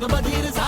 Bagabadiriz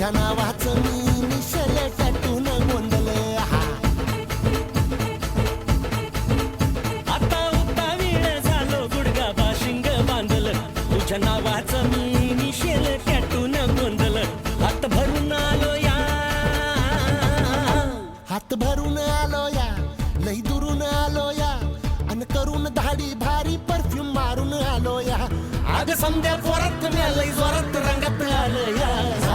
तुझ्या नावाचं मी initial टॅटून गोंधलं हा आता उता वेळ झालो गुडगा बाशिंग बांधल. तुझ्या नावाचं मी निशेल कॅटून गोंधल हात भरून आलो या. हात भरून आलो या. लई दुरून आलो या. अन करून धाडी भारी परफ्यूम मारून आलो या. समजा समद्या मी लई जोरात रंगात आलं या.